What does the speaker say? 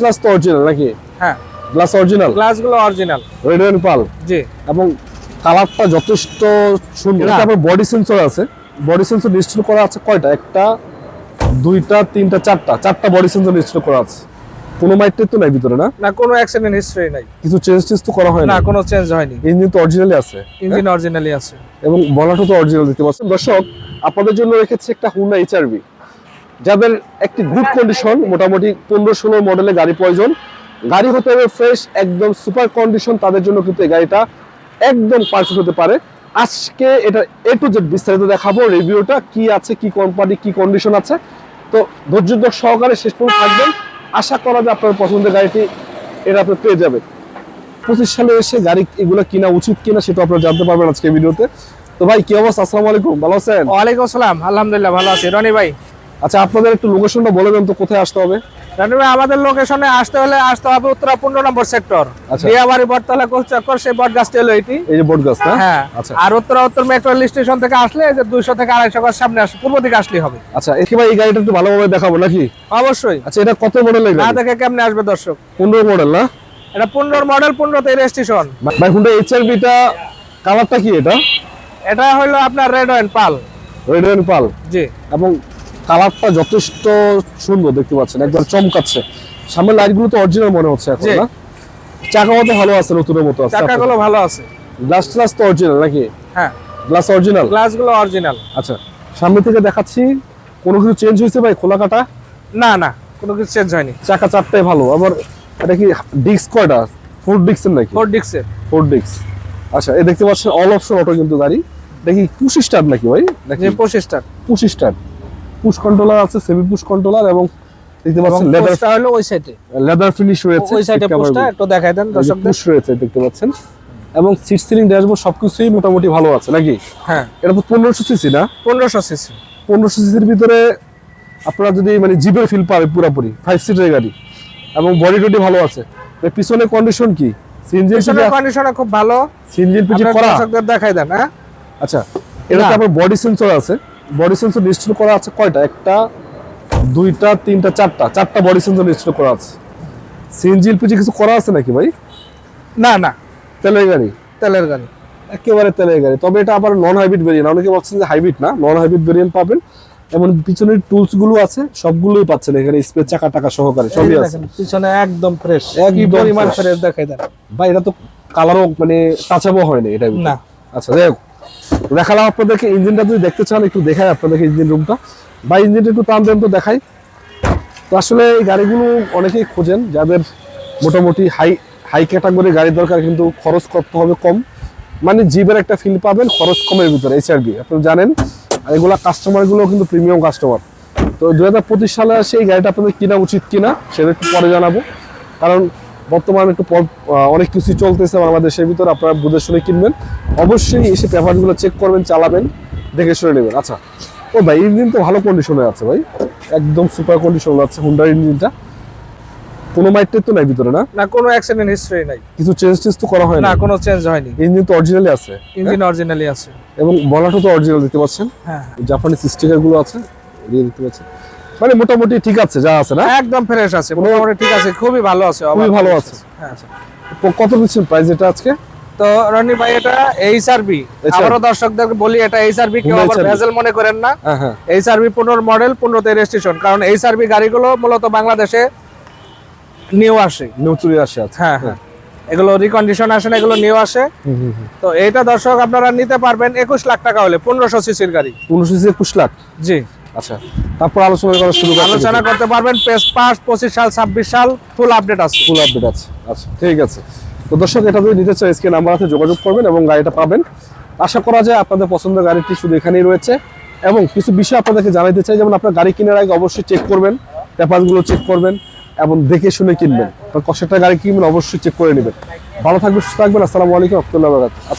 Glass তো original নাকি? হ্যাঁ। গ্লাস অরিজিনাল গ্লাসগুলো অরিজিনাল রেড এন্ড পাল জি। এবং কালারটা যথেষ্ট সুন্দর। তারপর বডি সেন্সর আছে। বডি সেন্সর ইনস্টল করা আছে কয়টা? একটা দুইটা তিনটা চারটা। চারটা বডি সেন্সর ইনস্টল করা আছে। কোনো মাইটের তো নাই ভিতরে না? না কোনো অ্যাক্সিডেন্ট হিস্ট্রি নাই। কিছু চেঞ্জ টেঞ্জ তো করা হয় না না কোনো চেঞ্জ হয়নি। ইঞ্জিন তো অরিজিনালি আছে। ইঞ্জিন অরিজিনালি আছে। এবং বলাটা তো অরিজিনাল দিতে পারছেন দর্শক আপনাদের জন্য রেখেছি একটা হুন্ডা এইচআরভি যাদের একটি গুড কন্ডিশন মোটামুটি পনেরো ষোলো মডেলের গাড়ি প্রয়োজন। গাড়ি হতে হবে ফ্রেশ একদম সুপার কন্ডিশন তাদের জন্য কিন্তু এই গাড়িটা একদম পারফেক্ট হতে পারে। আজকে এটা এ টু জেড বিস্তারিত দেখাবো রিভিউটা কি আছে, কি কোম্পানি কি কন্ডিশন আছে। তো ধৈর্য ধর সহকারে শেষ পর্যন্ত থাকবেন। আশা করা যায় আপনার পছন্দের গাড়িটি এটা আপনি পেয়ে যাবেন। পঁচিশ সালে এসে গাড়ি এগুলো কিনা উচিত কিনা সেটা আপনারা জানতে পারবেন আজকে ভিডিওতে। তো ভাই, কি অবস্থা? আসসালামু আলাইকুম। ভালো আছেন? ওয়ালাইকুম আসসালাম। আলহামদুলিল্লাহ, ভালো আছি। রনি ভাই আচ্ছা আপনাদের একটু লোকেশনটা বলে দেন তো কোথায় আসতে হবে? আমাদের লোকেশনে আসতে হলে আসতে হবে উত্তরা পনেরো নম্বর সেক্টর আচ্ছা। দিয়াবাড়ি বটতলা কোচ চক্কর সেই বট গাছটি হলো এটি। এই যে বোর্ড গাছ না হ্যাঁ। আচ্ছা। আর উত্তরা উত্তর মেট্রো স্টেশন থেকে আসলে এই যে দুইশো থেকে আড়াইশো গাছ সামনে আসে পূর্ব দিকে আসলেই হবে। আচ্ছা একেবারে এই গাড়িটা একটু ভালোভাবে দেখাবো নাকি? অবশ্যই। আচ্ছা এটা কত মডেলের না দেখে কেমনে আসবে দর্শক? পনেরো মডেল না? এটা পনেরোর মডেল পনেরোতে রেজিস্ট্রেশন ভাই হুন্ডা এইচআরবিটা কালারটা কি এটা? এটা হলো আপনার রেড অয়েন পাল। রেড এন্ড পাল। জি। এবং কালারটা যথেষ্ট সুন্দর দেখতে পাচ্ছেন একদম চমকাচ্ছে। সামনের লাইটগুলো তো অরিজিনাল মনে হচ্ছে এখন না? চাকা মতো ভালো আছে নতুনের মতো আছে। চাকাগুলো ভালো আছে। গ্লাস ট্লাস তো অরিজিনাল নাকি? হ্যাঁ। গ্লাস অরিজিনাল গ্লাসগুলো অরিজিনাল আচ্ছা সামনে থেকে দেখাচ্ছি কোনো কিছু চেঞ্জ হয়েছে ভাই খোলা কাটা? না না কোনো কিছু চেঞ্জ হয়নি। চাকা চারটাই ভালো আবার এটা কি ডিস্ক কয়টা? ফোর ডিস্কের নাকি? ফোর ডিক্সের ফোর ডিস্ক আচ্ছা এই দেখতে পাচ্ছেন অল অপশন অটো কিন্তু গাড়ি। দেখি পুশ স্টার্ট নাকি ভাই? দেখি। যে পঁচিশটা পুশ স্টার্ট। পুশ কন্ট্রোলার আছে সেমি পুশ কন্ট্রোলার এবং দেখতে পাচ্ছেন লেদার পোস্টটা হলো ওই সাইডে লেদার ফিনিশ রয়েছে ওই সাইডে পোস্টটা একটু দেখাই দেন দর্শকদের। পুশ রয়েছে দেখতে পাচ্ছেন। এবং সিট সিলিং ড্যাশবোর্ড সবকিছুই মোটামুটি ভালো আছে নাকি? হ্যাঁ। এটা তো পনেরোশো সিসি না? পনেরোশো সিসি পনেরোশো সিসির ভিতরে আপনারা যদি মানে জিপের ফিল পাবে পুরোপুরি ফাইভ সিটের গাড়ি। এবং বডি টডি ভালো আছে। এর পিছনে কন্ডিশন কি? সিএনজি পিছনের কন্ডিশনে খুব ভালো। পিজি আপনার করা? দর্শকদের দেখাই দেন হ্যাঁ? আচ্ছা এটাতে না। আবার বডি সেন্সর আছে? বডি সেন্সর ইনস্টল করা আছে কয়টা? একটা দুইটা তিনটা চারটা। চারটা বডি সেন্সর ইনস্টল করা আছে। সিএনজি এলপিজি কিছু করা আছে নাকি ভাই? না না। তেলের গাড়ি? তেলের গাড়ি। একেবারে তেলের গাড়ি। তবে এটা আবার নন হাইব্রিড ভেরিয়েন্ট অনেকে বলছেন যে হাইব্রিড না নন হাইব্রিড ভেরিয়েন্ট পাবেন। এমন পিছনের টুলসগুলো আছে সবগুলোই পাচ্ছেন এখানে স্পেস চাকা টাকা সহকারে সবই আছে। পিছনে একদম ফ্রেশ একদম কি পরিমাণ ফ্রেশ দেখাই দেন। ভাই এটা তো কালারও মানে টাচাবো হয়নি এটা না। আচ্ছা হোক। দেখালাম আপনাদেরকে, ইঞ্জিনটা যদি দেখতে চান, একটু দেখাই আপনাদেরকে ইঞ্জিন রুমটা বা ইঞ্জিনটা একটু টান দেন তো দেখাই। তো আসলে এই গাড়িগুলো অনেকেই খোঁজেন, যাদের মোটামুটি হাই হাই ক্যাটাগরি গাড়ির দরকার, কিন্তু খরচ করতে হবে কম। মানে জিপের একটা ফিল পাবেন, খরচ কমের ভিতরে এইচআরবি আপনি জানেন, আর এগুলা কাস্টমারগুলো কিন্তু প্রিমিয়াম কাস্টমার তো দু হাজার পঁচিশ সালে আসে এই গাড়িটা আপনাদের কিনা উচিত কিনা, সেটা একটু পরে জানাব। কারণ বর্তমানে একটু অনেক কিছু চলতেছে বাংলাদেশের ভিতরে আপনারা বুঝে শুনে কিনবেন। অবশ্যই এসে পেপারগুলো চেক করবেন চালাবেন দেখে শুনে নেবেন। আচ্ছা ও ভাই ইঞ্জিন তো ভালো কন্ডিশনে আছে ভাই। একদম সুপার কন্ডিশন আছে হুন্ডার ইঞ্জিনটা কোনো মাইটের তো নাই ভিতরে না? না কোনো অ্যাক্সিডেন্ট হিস্ট্রি নাই। কিছু চেঞ্জ টেঞ্জ তো করা হয় না কোনো চেঞ্জ হয়নি। ইঞ্জিন তো অরিজিনালি আছে ইঞ্জিন অরিজিনালি আছে। এবং বলাটা তো অরিজিনাল দিতে পাচ্ছেন? হ্যাঁ জাপানি স্টিকারগুলো আছে দিয়ে দিতে পাচ্ছেন। মানে মোটামুটি ঠিক আছে যা আছে না? একদম ফ্রেশ আছে মোটামুটি ঠিক আছে খুবই ভালো আছে খুবই ভালো আছে। হ্যাঁ কত দিচ্ছেন প্রাইস এটা আজকে? তো রনি ভাই এটা এইচআরবি HRV আবারও দর্শকদেরকে বলি এটা এইচআরবি কেউ আবার ভেজাল মনে করেন না। এইচআরবি পনেরো মডেল পনেরোতে রেজিস্ট্রেশন কারণ এইচআরবি গাড়িগুলো মূলত বাংলাদেশে নিউ আসে। নতুন আসে হ্যাঁ হ্যাঁ। এগুলো রিকন্ডিশন আসে না এগুলো নিউ আসে। তো এইটা দর্শক আপনারা নিতে পারবেন একুশ লাখ টাকা হলে পনেরোশো সিসির গাড়ি। পনেরোশো একুশ লাখ? জি। আচ্ছা। তারপর আলোচনা করা শুরু আলোচনা করতে পারবেন পেস পাস পঁচিশ সাল ছাব্বিশ সাল ফুল আপডেট আছে। ফুল আপডেট আছে। আচ্ছা ঠিক আছে। তো দর্শক এটা যদি নিতে চাই এসকে নাম্বার আছে যোগাযোগ করবেন এবং গাড়িটা পাবেন। আশা করা যায় আপনাদের পছন্দের গাড়িটি শুধু এখানেই রয়েছে। এবং কিছু বিষয় আপনাদেরকে জানাইতে চাই যেমন আপনার গাড়ি কেনার আগে অবশ্যই চেক করবেন পেপারগুলো চেক করবেন এবং দেখে শুনে কিনবেন। কষাটা গাড়ি কিনবেন অবশ্যই চেক করে নেবেন। ভালো থাকবেন সুস্থ থাকবেন। আসসালামু আলাইকুম বারাকাতুহু।